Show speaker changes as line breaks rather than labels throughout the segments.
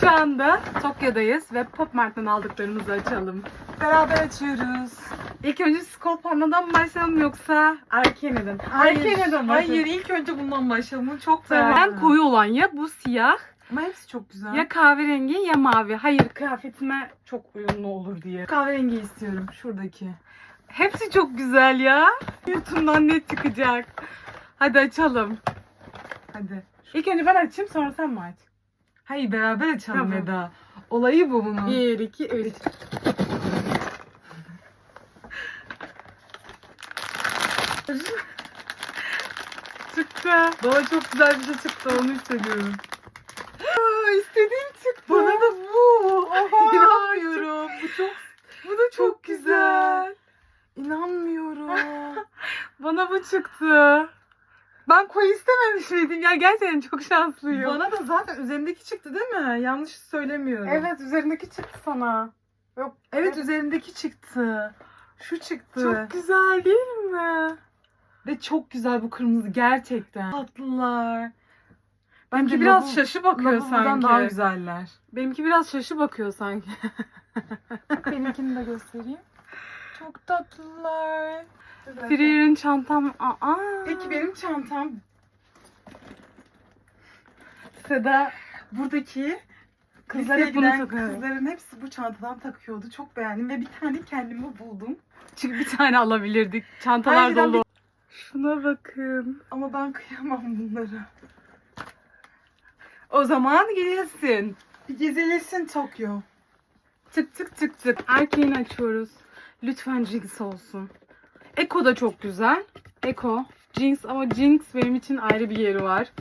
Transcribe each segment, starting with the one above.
Şu anda Tokyo'dayız ve Pop Mart'tan aldıklarımızı açalım.
Beraber açıyoruz.
İlk önce Skull Panda'dan mı başlayalım yoksa Arcane'den? Arcane'den
hayır ilk önce bundan başlayalım. Bu çok beğendim.
Ben koyu olan ya bu siyah
Ama hepsi çok güzel.
ya kahverengi ya mavi. Hayır kıyafetime çok uyumlu olur diye.
kahverengi istiyorum şuradaki.
Hepsi çok güzel ya. YouTube'dan net çıkacak. Hadi açalım.
Hadi.
İlk önce ben açayım sonra sen mi aç?
Hayır beraber açalım
Tamam.
Eda. Olayı bu bunun.
1, 2, 3. Çıktı.
Bana çok güzel bir şey çıktı onu hissediyorum.
Aa, istediğim çıktı.
Bana da bu.
Oha,
İnanmıyorum. Bu çok
Bu da çok güzel.
İnanmıyorum.
Bana bu çıktı. Ben koyu istememiş miydim? Ya gerçekten çok şanslıyım.
Bana da zaten üzerindeki çıktı değil mi? Yanlış söylemiyorum.
Evet üzerindeki çıktı sana. Yok.
Evet üzerindeki çıktı. Şu çıktı.
Çok güzel değil mi?
Ve çok güzel bu kırmızı gerçekten. Tatlılar.
Benimki
Bence
biraz
lavabo-
şaşı bakıyor sanki.
daha güzeller.
Benimki biraz şaşı bakıyor sanki.
Benimkini de göstereyim. Çok tatlılar.
Frier'in çantam. Aa.
Peki benim çantam
Seda
buradaki
Kızlar hep bunu
giden
takıyor.
Kızların hepsi bu çantadan takıyordu. Çok beğendim ve bir tane kendime buldum.
çünkü bir tane alabilirdik. Çantalar
Harbiden
dolu. Şuna bakın.
Ama ben kıyamam bunlara.
O zaman gelsin.
Bir gezilesin Tokyo.
Tık tık tık tık. Erkeğini açıyoruz. Lütfen Jinx olsun. Eko da çok güzel. Eko. Jinx ama Jinx benim için ayrı bir yeri var.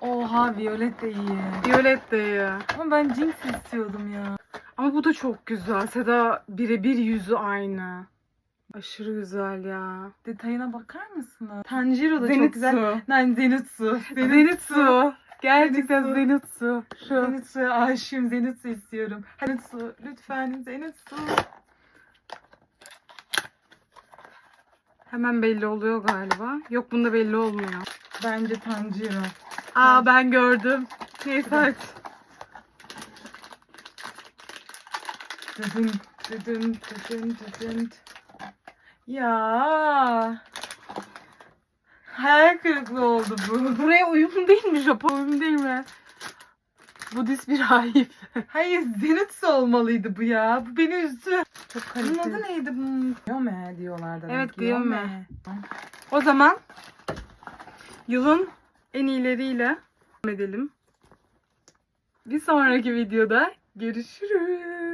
Oha Violet de iyi.
Violet de iyi.
Ama ben Jinx istiyordum ya.
Ama bu da çok güzel. Seda birebir yüzü aynı. Aşırı güzel ya.
Detayına bakar mısınız? Tanjiro da çok
Zenitsu.
güzel. Nein Zenitsu.
Zenitsu. Gerçekten
Zenitsu.
Zenitsu. Şu.
Zenitsu'ya aşığım. Zenitsu istiyorum. Zenitsu lütfen Zenitsu.
Hemen belli oluyor galiba. Yok bunda belli olmuyor.
Bence Tanjiro.
Aa ben gördüm. Neyse aç.
Dıdın dıdın dıdın dıdın. Ya. Hayal kırıklığı oldu bu.
Buraya uyumlu değil mi? Japon uyumlu değil mi? Budist bir rahip.
Hayır Zenitsu olmalıydı bu ya. Bu beni üzdü.
Çok
Bunun adı neydi? Gyome diyorlar demek.
Evet, Gyome. O zaman yılın en iyileriyle edelim. Bir sonraki videoda görüşürüz.